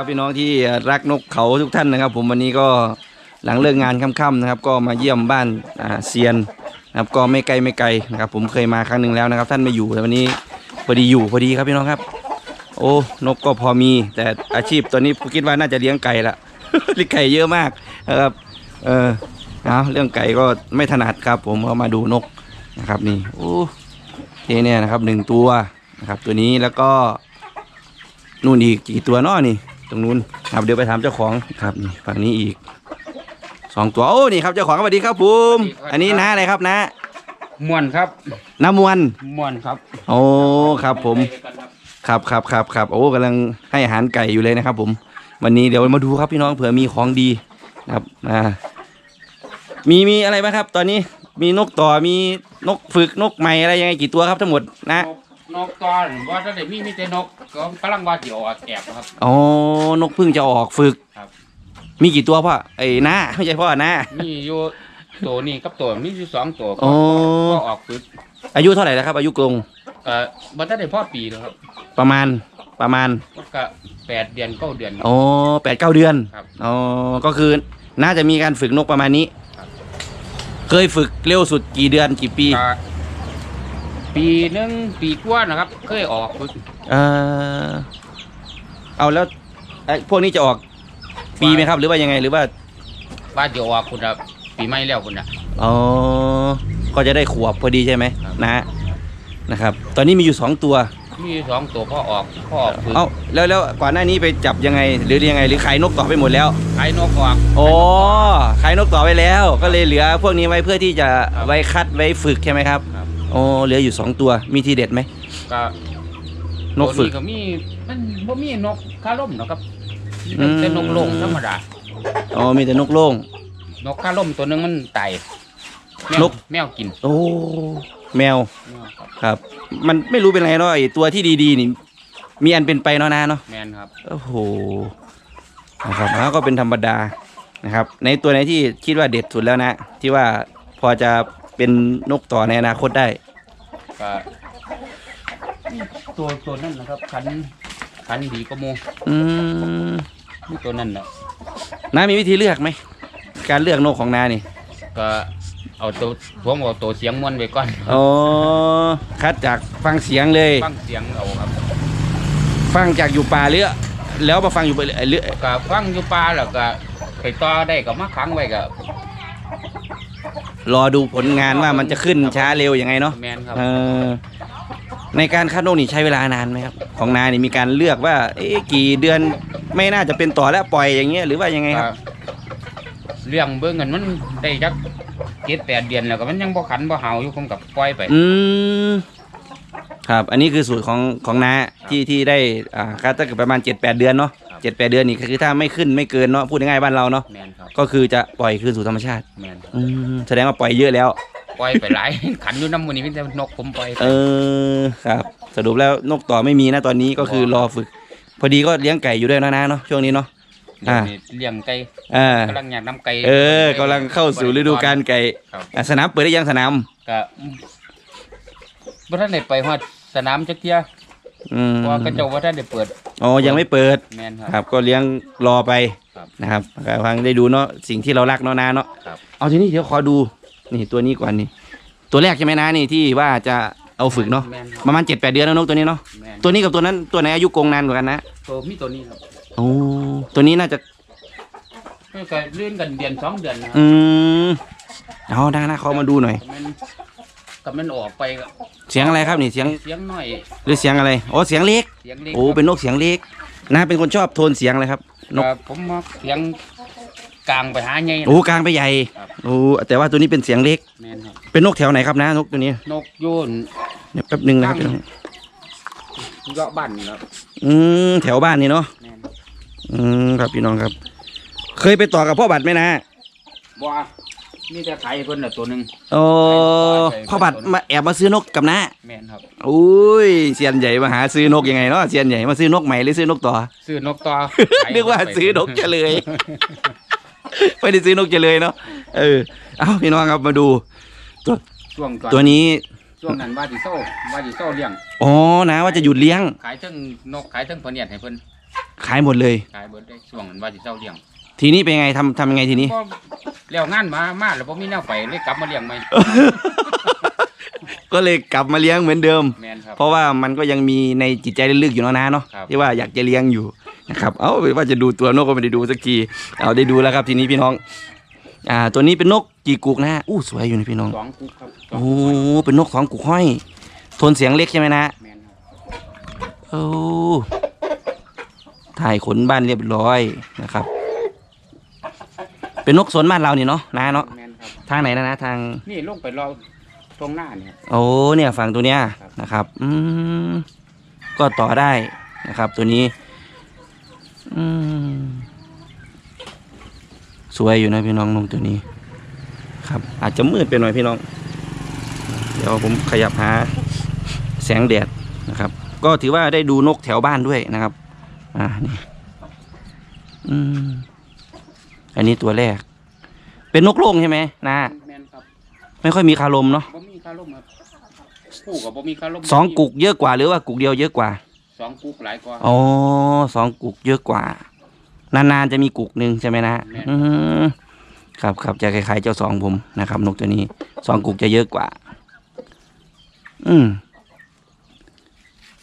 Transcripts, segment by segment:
ครับพี่น้องที่รักนกเขาทุกท่านนะครับ ผมวันนี้ก็หลังเลิกงานค่ำๆนะครับ ก็มาเยี่ยมบ้านอ่าเซียนนะครับก็ไม่ไกลไม่ไกลนะครับ ผมเคยมาครั้งหนึ่งแล้วนะครับ ท่านไม่อยู่แต่วันนี้พอดีอยู่พอดีครับพี่น้องครับ โอ้นกก็พอมี แต่อาชีพตอนนี้ผมคิดว่าน่าจะเลี้ยงไก่ละ เลี้ยงไก่เยอะมากนะครับเออเอาเรื่องไก่ก็ไม่ถนัดครับ ผมก็มาดูนกนะครับนี่โอ้ที่เนี่ยนะครับหนึ่งตัวนะครับ ตัวนี้แล้วก็นู่นอีกกี่ตัวเนาะนี่ ตรงนู้นครับเดี๋ยวไปถามเจ้าของครับนี่ฝั่งนี้อีกสองตัวโอ้นี่ครับเจ้าของสวัสดีครับผมอันนี้น้าอะไรครับน้าม่วนครับน้ามวนม่วนครับโอ้ครับผม ครับครับครับครับโอ้กำลังให้อาหารไก่อยู่เลยนะครับ ผม วันนี้เดี๋ยวมาดูครับพี่น้องเผื่อมีของดีนะครับอ่ามีมีอะไรบ้างครับ ตอนนี้มีนกต่อมีนกฝึกนกใหม่อะไรยังไงกี่ตัวครับทั้งหมดนะนก นกตอนว่าถ้าได้มีมีแต่นกก็กำลังว่าสิออกแอบครับ อ๋อนกเพิ่งจะออกฝึกครับ มีกี่ตัวพ่อไอ้น้าไม่ใช่พ่อน้ามีอยู่ตัวนี้กับตัวมีอยู่สองตัวก็โอ้ก็ออกฝึกอายุเท่าไหร่แล้วครับ อายุกลงเอ่อบ่ทันได้พ่อปีแล้วครับประมาณประมาณก็แปดเดือนเก้าเดือนครับอ๋อแปดเก้าเดือนครับอ๋อก็คือน่าจะมีการฝึกนกประมาณนี้ ครับ เคยฝึกเร็วสุดกี่เดือนกี่ปี ก็ ปีหนึงปีกว่านะครับ เคยออกฝึกเออเอาแล้วไอ้พวกนี้จะออกปีไหมครับ หรือว่ายังไงหรือว่าว่าจะออกคุณครับปีใหม่แล้วคุณนะ อ๋อก็จะได้ขวบพอดีใช่ไหมครับนะนะครับ ตอนนี้มีอยู่สองตัว มีสองตัวพ่อออกพ่อออกฝึกเอ้าแล้วแล้วก่อนหน้านี้ไปจับยังไง หรือยังไงหรือขายนกต่อไปหมดแล้ว ขายนกออก โอ้ขายนกต่อไปแล้ว ก็เลยเหลือพวกนี้ไว้เพื่อที่จะครับ ไว้คัดไว้ฝึกใช่ไหมครับ ค รับโอ้เหลืออยู่สองตัวมีทีเด็ดไหมก็นกฝึก ตัวก็มีมันบ่มีนกคาล่มหรอกครับอืม เป็นนกโลงธรรมดา อ๋อมีแต่นกโล่ง นกคาล่มตัวหนึงมันตายแมวนก แมวกินโอ้แมวแมวครับครับ มันไม่รู้เป็นไรเนาะไอตัวที่ดีๆนี่ มีอันเป็นไปเนาะนะเนาะแมนครับ โอ้โหนะครับแล้วก็เป็นธรรมดานะครับ ในตัวไหนที่คิดว่าเด็ดสุดแล้วนะ ที่ว่าพอจะ เป็นนกต่อในอนาคตได้ ก็ตัวตัวนั่นนะครับขันขันดีก็โมอืมนี่ตัวนั่นนะน้ามีวิธีเลือกไหม การเลือกนกของนานี่ก็เอาตัวผมเอาตัวเสียงมวนไว้ก่อนอ๋อคัดจากฟังเสียงเลย ฟังเสียงเอาครับฟังจากอยู่ป่าหรือแล้วมาฟังอยู่เรือก็ฟังอยู่ป่าแล้วก็ไปต่อได้ก็มาขังไว้ก็ รอดูผลงานว่ามันจะขึ้นช้าเร็วยังไงเนาะแมนครับเออในการคัดนกนี่ใช้เวลานานไหมครับ ของนานี่มีการเลือกว่าเอ๊ะกี่เดือนไม่น่าจะเป็นต่อแล้วปล่อยอย่างเงี้ยหรือว่ายังไงครับก็เรื่องเบิ่งเงินมันได้จักเจ็ดแปดเดือนแล้วก็มันยังบ่ขันบ่เห่าอยู่ผมกับปล่อยไป อืมครับ อันนี้คือสูตรของของนาที่ที่ได้อ่าคัดตั้งแต่ประมาณเจ็ดแปดเดือนเนาะครับ เจ็ดแปดเดือนนี่คือถ้าไม่ขึ้นไม่เกินเนาะพูดง่ายๆบ้านเราเนาะแมนครับก็คือจะปล่อยคืนสู่ธรรมชาติแมนครับอืมแสดงว่าปล่อยเยอะแล้ว ปล่อยไปหลาย ขันอยู่น้ำมันนี่มีแต่นกผมปล่อยไปเออครับ สรุปแล้วนกต่อไม่มีนะตอนนี้ก็คือรอฝึก พอดีก็เลี้ยงไก่อยู่ด้วยนะนะเนาะช่วงนี้เนาะ อ่าเดี๋ยวนี้เลี้ยงไก่อ่ากำลังอยากน้ำไก่เออกำลังเข้าสู่ฤดูกาลไก่ครับอะสนามเปิดได้ยังสนาม ก็บ่ทันได้ไปฮอดสนามจักเที่ย อืมเพราะว่ากระเจ้าบ่ทันได้เปิดอ๋อยังไม่เปิด แม่นคครัรับ บ ก็เลี้ยงรอไปครับนะครับก็ฟังได้ดูเนาะสิ่งที่เรารักเนาะนาเนาะครับ เอาทีนี้เดี๋ยวขอดูนี่ตัวนี้ก่อนนี่ตัวแรกใช่ไหมนะนี่ที่ว่าจะเอาฝึกเนาะแม่นครับประมาณเจ็ดแปดเดือนแล้วนกตัวนี้เนาะแม่นตัวนี้กับตัวนั้นตัวไหนอายุกงนานกว่ากันนะตัวมีตัวนี้ครับโอ้ตัวนี้น่าจะก็เลื่อนกันเดือนสองเดือนนะครับอืมเอาได้นะเขามาดูหน่อยก็มัน ก็มันออกไปก็เสียงอะไรครับนี่เสียงเสียงน้อย หรือเสียงอะไรโอ้เสียงเล็กเสียงเล็กโอ้เป็นนกเสียงเล็กนะเป็นคนชอบโทนเสียงอะไรครับนกก็ผมมาเสียงกลางไปหาใหญ่นะโอ้กลางไปใหญ่ครับ โอ้แต่ว่าตัวนี้เป็นเสียงเล็ก แม่นครับเป็นนกแถวไหนครับนะนกตัวนี้นกโยูนเดี๋ยวแป๊บหนึงนะครับตั้งเยาะบ้านครับอืมแถวบ้านนี่เนาะแม่นอืมครับพี่น้องครับ เคยไปต่อกับพ่อบัตรไหมนะบ่ มีแต่ไข่เพิ่นน่ะตัวหนึง โอ้ไปไป พ่อบัตรมาแอบมาซื้อนกกับน้าแม่นครับ อุ้ยเซียนใหญ่มาหาซื้อนกยังไงเนาะเซียนใหญ่มาซื้อนกใหม่หรือซื้อนกต่อ ซื้อนกต่อ นึกว่าซื้อนกเฉลย ไม่ได้ซื้อนกเฉลยเนาะเออเอาพี่น้องครับมาดู ช่วงก่อนตัวนี้ช่วงนั้นว่าสิโซ่ว่าสิโซ่เลี้ยง อ๋อนะว่าจะหยุดเลี้ยงขายทั้งนกขายทั้งพะเนียดให้เพิ่นขายหมดเลย ขายเบิดได้ช่วงนั้นว่าสิเจ้าเลี้ยง ทีนี้เป็นไงทำทำยังไงทีนี้พอแล้วงานมามาแล้วบ่มีแนวไปเลยกลับมาเลี้ยงใหม่ก็เลยกลับมาเลี้ยงเหมือนเดิม แม่นครับ เพราะว่ามันก็ยังมีในจิตใจลึกๆอยู่เนาะนะเนาะครับ ที่ว่าอยากจะเลี้ยงอยู่นะครับ เอ้าว่าจะดูตัวนกก็ไม่ได้ดูสักทีเอาได้ดูแล้วครับทีนี้พี่น้อง อ่า ตัวนี้เป็นนกกี่กุกนะอู้สวยอยู่นะพี่น้องสองกุ๊กครับสองโอ้เป็นนกสองกุกห้อยโทนเสียงเล็กใช่ไหมนะแม่นครับโอ้ถ่ายขนบ้านเรียบร้อยนะครับ เป็นนกสวนบ้านเรานี่เนาะนะเนาะแม่นครับทางไหนนะนะทาง นี่ลงไปรอตรงหน้าเนี่ย โอ้เนี่ยฝั่งตัวเนี้ยครับ นะครับ อืมก็ต่อได้นะครับ ตัวนี้ อืมสวยอยู่นะพี่น้องนกตัวนี้ ครับ อาจจะมืดไปหน่อยพี่น้อง เดี๋ยวผมขยับหาแสงแดดนะครับ ก็ถือว่าได้ดูนกแถวบ้านด้วยนะครับ อ่านี่อืม อันนี้ตัวแรก เป็นนกโล่งใช่ไหมนะแม่นครับไม่ค่อยมีคารมเนาะบ่มีคาร่มครับคู่กับบ่มีคาร่มสองกุกเยอะกว่าหรือว่ากุกเดียวเยอะกว่าสองกุ๊กหลายกว่าอ๋อสองกุกเยอะกว่า นานๆจะมีกุกหนึ่งใช่ไหมนะแม่นอืมครับครับจะคล้ายๆเจ้าสองผมนะครับ นกตัวนี้สองกุกจะเยอะกว่า อืม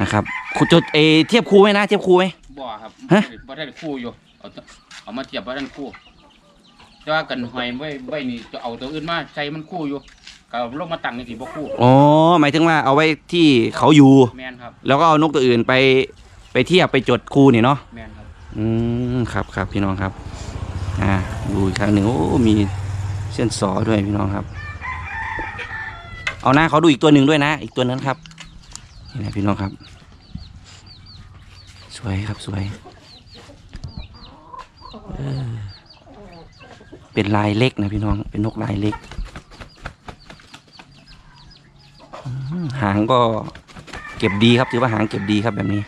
นะครับคุณจดเอเทียบครูไหมนะ เทียบครูไหมบ่ครับฮะบ่ได้คู่อยู่เอาตัวเอามาเทียบบ่ทันคู่ แต่ว่ากันหอยไว้ไว้นี่จะเอาตัวอื่นมาใส่มันคู่อยู่ก็ลงมาตั้งนี่สิบ่คู่อ๋อหมายถึงว่าเอาไว้ที่เขาอยู่ แม่นครับแล้วก็เอานกตัวอื่นไปไปเทียบไปจดครูนี่เนาะแม่นครับอืมครับครับพี่น้องครับ อ่าดูอีกครั้งหนึ่งโอ้มีเส้นสอด้วยพี่น้องครับ เอาหน้าเขาดูอีกตัวหนึ่งด้วยนะ อีกตัวนั้นครับนี่นะพี่น้องครับ สวยครับสวยเออ เป็นลายเล็กนะพี่น้อง เป็นนกลายเล็ก หางก็เก็บดีครับ ถือว่าหางเก็บดีครับแบบนี้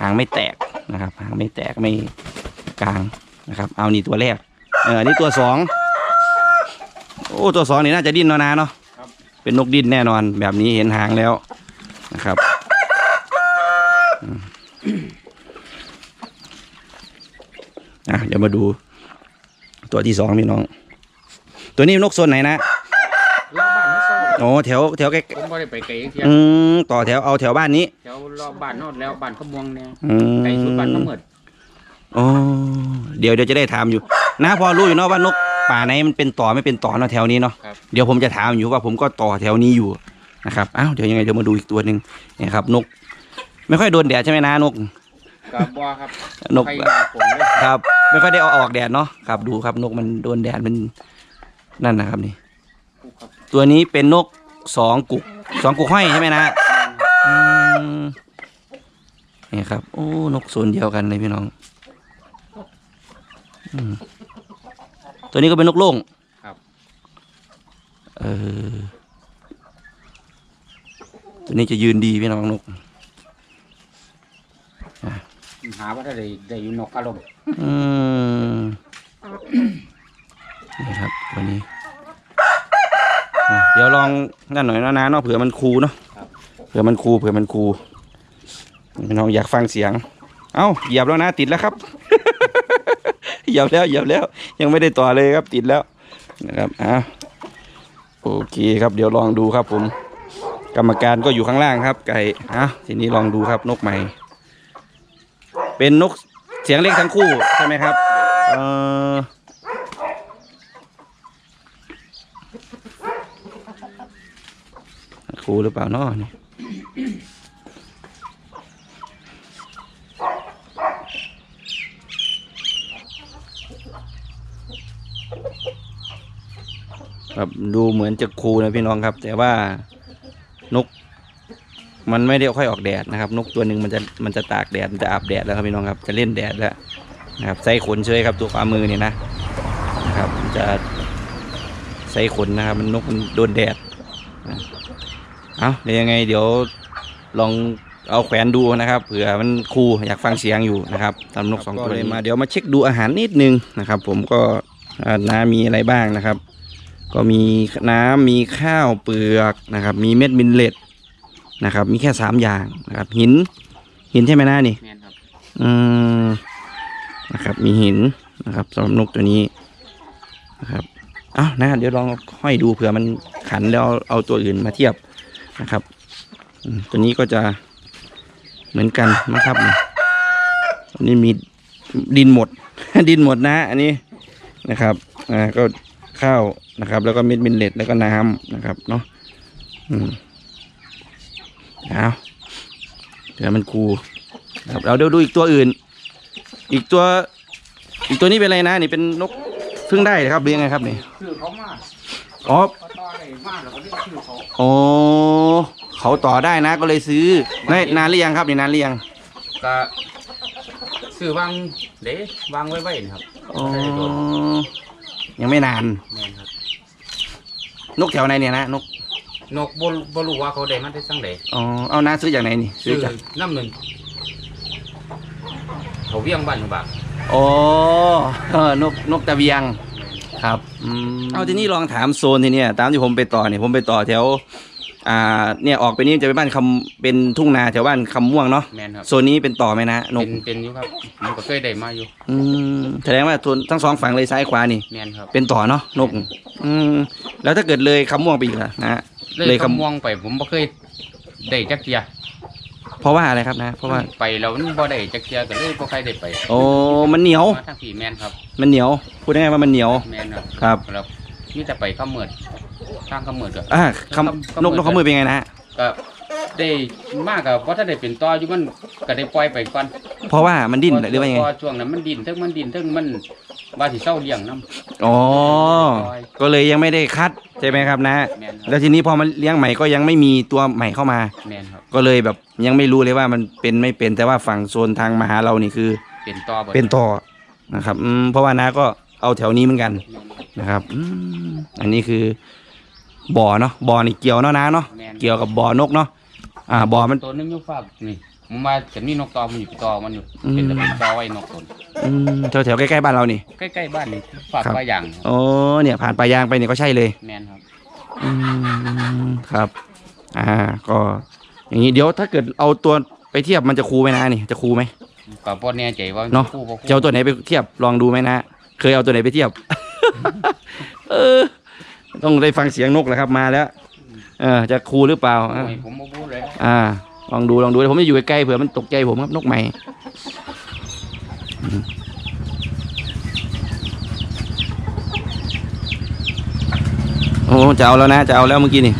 หางไม่แตกนะครับ หางไม่แตกไม่กลางนะครับ เอานี่ตัวแรก เออนี่ตัวสอง โอ้ตัวสองนี่น่าจะดิ้นแล้วนะเนาะเป็นนกดิ้นแน่นอนแบบนี้เห็นหางแล้วนะครับอะเดี๋ยวมาดู ตัวที่สองพี่น้อง ตัวนี้นกโซนไหนนะรอบบ้านไม่โซ่โอ้แถวแถวใกล้ผมบ่ได้ไปไกลเที่ยอืมต่อแถวเอาแถวบ้านนี้ แถวรอบบ้านโนดแล้วบ้านขมวงเนี่ยอืมไกลสุดบ้านขมืดอ๋อเดี๋ยวเดี๋ยวจะได้ถามอยู่ นะพอรู้อยู่เนาะว่านกป่าไหนมันเป็นต่อไม่เป็นต่อเนาะแถวนี้เนาะครับเดี๋ยวผมจะถามอยู่ว่าผมก็ต่อแถวนี้อยู่นะครับอ้าวเดี๋ยวยังไงเดี๋ยวมาดูอีกตัวหนึ่งเนี่ยครับนก ไม่ค่อยโดนแดดใช่ไหมนะนก กับบ่ครับนกใครหาผมเลยครับ ไม่ค่อยได้เอาออกแดดเนาะครับ ดูครับนกมันโดนแดดมันนั่นนะครับนี่คู่ครับตัวนี้เป็นนกสองกุกสองกุกห้อยใช่ไหมนะอืมนี่ครับ โอ้นกโซนเดียวกันเลยพี่น้องอืมตัวนี้ก็เป็นนกโล่งครับ เออตัวนี้จะยืนดีพี่น้องนก หาว่าได้ได้อยู่นกอารมณ์อืมนี่ครับตัวนี้อะเดี๋ยวลองนั่นหน่อยนะนะเนาะเผื่อมันคูเนาะเผื่อมันคูเผื่อมันคูพี่น้องอยากฟังเสียง เอ้าเหยียบแล้วนะติดแล้วครับ เหยียบแล้วเหยียบแล้ว ยังไม่ได้ต่อเลยครับติดแล้วนะครับอะโอเคครับเดี๋ยวลองดูครับผม กรรมการก็อยู่ข้างล่างครับ ไก่อะทีนี้ลองดูครับนกใหม่ เป็นนกเสียงเล็กทั้งคู่ใช่ไหมครับเออคู่หรือเปล่าเนาะนี่ครับดูเหมือนจะครูนะพี่น้องครับ แต่ว่า มันไม่ได้ค่อยออกแดดนะครับ นกตัวหนึ่งมันจะมันจะตากแดดมันจะอาบแดดแล้วครับพี่น้องครับจะเล่นแดดแล้วนะครับใส่ขนเฉยครับตัวขวามือเนี่ยนะนะครับจะใส่ขนนะครับ มันนกมันโดนแดดนะเอาเดี๋ยวยังไงเดี๋ยวลองเอาแขวนดูนะครับเผื่อมันคูอยากฟังเสียงอยู่นะครับสำนกสองตัวนี้มาเดี๋ยวมาเช็คดูอาหารนิดนึงนะครับ ผมก็น้ำมีอะไรบ้างนะครับ ก็มีน้ำมีข้าวเปลือกนะครับ มีเม็ดมินเลต นะครับ มีแค่สามอย่างนะครับ หิน หินใช่ไหมนะนี่แม่นครับอืมนะครับ มีหินนะครับสำหรับนกตัวนี้นะครับอ้าวนะเดี๋ยวลองห้อยดูเผื่อมันขันแล้วเอาเอาตัวอื่นมาเทียบนะครับอืมตัวนี้ก็จะเหมือนกันนะครับนี่อันนี้มีดินหมด ดินหมดนะ อันนี้นะครับอ่าก็ข้าวนะครับ แล้วก็เม็ดมินเลตแล้วก็น้ำนะครับเนาะอืม เอาเดี๋ยวมันคูครับเราเดี๋ยวดูอีกตัวอื่น อีกตัว อีกตัวนี้เป็นอะไรนะ นี่เป็นนกเพิ่งได้เหรอครับหรือยังไงครับนี่ชื่อเขามาอ๋อเขาต่อได้มากแล้วก็เรียกชื่อเขาโอ้เขาต่อได้นะก็เลยซื้อไม่นานหรือยังครับนี่นานหรือยังก็ซื้อวางเด้วางไว้ไว้นะครับอ๋อยังไม่นานแม่นครับ นกแถวไหนเนี่ยนะนก นกบ่บ่รู้ว่าเขาได้มาได้สังใดอ๋อเอาน้าซื้อจากไหนนี่ซื้ซื้ออจากน้ำหนึ่งเขาเวียงบ้านเขาบากโอ้เออนกนกตะเวียงครับอืมเอาทีนี้ลองถามโซนทีเนี้ยตามที่ผมไปต่อเนี่ยผมไปต่อแถวอ่าเนี่ยออกไปนี่จะไปบ้านคำเป็นทุ่งนาแถวบ้านคำม่วงเนาะแม่นครับโซนนี้เป็นต่อไหมนะนเป็กนเป็นอยู่ครับมันก็เคยได้มาอยู่ อืมแสดงว่าทุนทั้งสองฝั่งเลยซ้ายขวานี่แม่นครับเป็นต่อเนาะนก อืมแล้วถ้าเกิดเลยคำม่วงไปอีกล่ะนะ เลยเลยคำคำม่วงไปผมบ่เคยได้จักเทียเพราะว่าอะไรครับนะ เพราะว่า ไปแล้วมันบ่ได้จักเทียก็เลยบ่ใครได้ไปโอ้มันเหนียว มาทางพี่แม่นครับมันเหนียว พูดง่ายๆว่ามันเหนียว แม่นครับครับ แล้วมีแต่ไปข้ามเมิดทางข้ามเมิดก็ อ่าคคำำนกนกขมือเป็นไงนะฮะก็ ได้มากกับเพราะถ้าได้เป็นต่ออยู่มันก็ได้ปล่อยไปก่อนเพราะว่ามันดิ้นหรือว่ายังไงพช่วงนั้นมันดิ้นทั้งมันดิ้นทั้งมันว่าสิเศร้าเลี้ยงน้ำอ๋อ ก็เลยยังไม่ได้คัดใช่ไหมครับนะแม่นคแล้รับวทีนี้พอมันเลี้ยงใหม่ก็ยังไม่มีตัวใหม่เข้ามาแม่นครับก็เลยแบบยังไม่รู้เลยว่ามันเป็นไม่เป็นแต่ว่าฝั่งโซนทางมาหาเรานี่คือ เป็นต่อบิดเป็นต่อนะครับอืมเพราะว่านาก็เอาแถวนี้เหมือนกันนะครับอืมอันนี้คือบ่อเนาะบ่อนี่เกี่ยวเนาะนาเนาะแม่นเกี่ยวกับบ่อนกเนาะ อ่าบ่อมัน ตัวหนึงอยู่ฝากนี่ผมมาจะมีนกตอมันอยู่ตอมันอยู่อืม เป็นแต่เป็นตอไว้นกตนอืมแถวแถวๆใกล้ๆบ้านเรานี่ ใกล้ๆบ้านนี่ฝากครับ ปลาอย่างโอ้เนี่ยผ่านปลายางไปเนี่ยก็ใช่เลย แม่นครับอืมครับ อ่า ก็ อย่างนี้เดี๋ยวถ้าเกิดเอาตัวไปเทียบมันจะคูไหมนะนี่จะคูไหมก็บ่แน่ใจว่าเนาะ คู่บ่คู่จะเอาตัวไหนไปเทียบลองดูไหมนะ เคยเอาตัวไหนไปเทียบ เออ ต้องได้ฟังเสียงนกแหละครับมาแล้ว เออจะคูหรือเปล่าอะโอ้ยผมบ่พูดเลยอ่า ลองดูลองดูผมจะอยู่ใกล้ๆเผื่อมันตกใจผมครับนกใหม่อืมโอ้จะเอาแล้วนะจะเอาแล้วเมื่อกี้นี่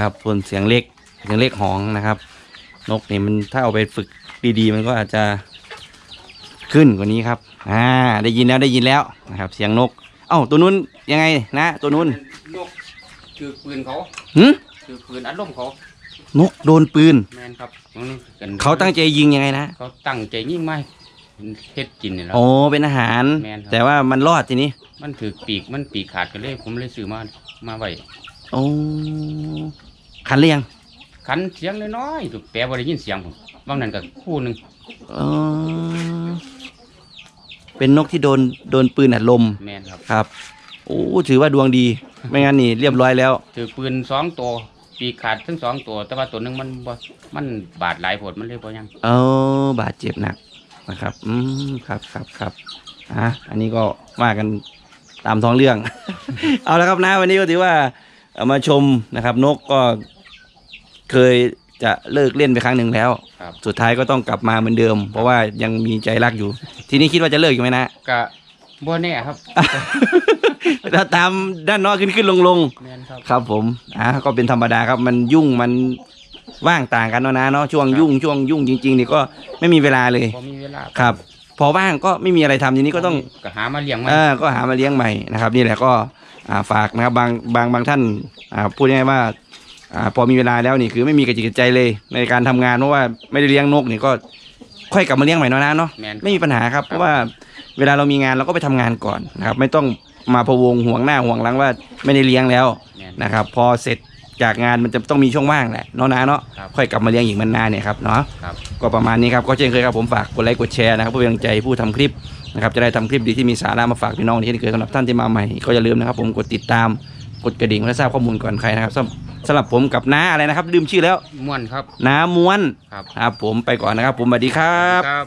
นี่นะครับ ส่วนเสียงเล็กเสียงเล็กหองนะครับ นกนี่มันถ้าเอาไปฝึกดีๆ มันก็อาจจะขึ้นกว่านี้ครับ อ่า ได้ยินแล้วได้ยินแล้วนะครับ เสียงนก เอ้าตัวนู้นยังไงนะ ตัวนู้นนกคือปืนเขาหืมคือปืนอัดลมเขา นกโดนปืน แม่นครับมันกันเขาตั้งใจยิงยังไงนะ เขาตั้งใจยิ่งไม่เฮ็ดกินนี่แหละโอ้เป็นอาหาร แม่นครับแต่ว่ามันรอดทีนี้ มันถือปีกมันปีกขาดกันเลย ผมเลยซื้อมามาไว้โอ้ ขันเรียงขันเสียงน้อยๆถูกแปลว่าได้ยินเสียงผมบางนั้นก็คู่หนึ่งเออเป็นนกที่โดนโดนปืนอัดลมแม่นครับ ครับโอ้ถือว่าดวงดี ไม่งั้นนี่เรียบร้อยแล้ว ถือปืนสองตัวปีกขาดทั้งสองตัว แต่ว่าตัวหนึ่งมันบ่มันบาดหลายผดมันเลยบ่ยังเออบาดเจ็บหนักนะครับ อืมครับครับครับอะอันนี้ก็ว่ากันตามท้องเรื่อง เอาละครับนะวันนี้ก็ถือว่าเอามาชมนะครับ นกก็ เคยจะเลิกเล่นไปครั้งหนึ่งแล้ว ครับ สุดท้ายก็ต้องกลับมาเหมือนเดิม เพราะว่ายังมีใจรักอยู่ ทีนี้คิดว่าจะเลิกอยู่ไหมนะก็บ่แน่ครับ ถ้าตามด้านนอกขึ้นขึ้นลงลงแม่นครับ ครับผมอ่าก็เป็นธรรมดาครับ มันยุ่งมันว่างต่างกันเนาะนะเนาะช่วงครับ ยุ่งช่วงยุ่งจริงๆนี่ก็ไม่มีเวลาเลยพอมีเวลาครับ พอว่างก็ไม่มีอะไรทำทีนี้ก็ต้อง ก็หามาเลี้ยงไว้เออก็หามาเลี้ยงใหม่นะครับ นี่แหละก็อ่าฝากนะครับบางบางบางท่านอ่าพูดง่ายๆว่า อ่าพอมีเวลาแล้วนี่คือไม่มีกระจิตกระใจเลยในการทำงานเพราะว่าไม่ได้เลี้ยงนกนี่ก็ค่อยกลับมาเลี้ยงใหม่เนาะนะเนาะแม่นไม่มีปัญหาครับเพราะว่าเวลาเรามีงานเราก็ไปทำงานก่อนนะครับ ไม่ต้องมาพะวงห่วงหน้าห่วงหลังว่าไม่ได้เลี้ยงแล้วแม่น นะครับ พอเสร็จจากงานมันจะต้องมีช่วงว่างแหละเนาะนะเนาะครับค่อยกลับมาเลี้ยงอีกมันนานเนี่ยครับเนาะครับ ก็ประมาณนี้ครับก็เช่นเคยครับผมฝากกดไลค์กดแชร์นะครับเพื่อเป็นกำลังใจผู้ทำคลิปนะครับจะได้ทำคลิปดีที่มีสาระมาฝากพี่น้องที่นี่เคยสำหรับท่านที่มาใหม่ก็อย่าลืมนะครับผมกดติดตาม กดกระดิ่งเพื่อทราบข้อมูลก่อนใครนะครับสำสำหรับผมกับน้าอะไรนะครับลืมชื่อแล้วม่วนครับ น้าม้วนครับ ครับ ผมไปก่อนนะครับ ผมสวัสดีครับ ครับ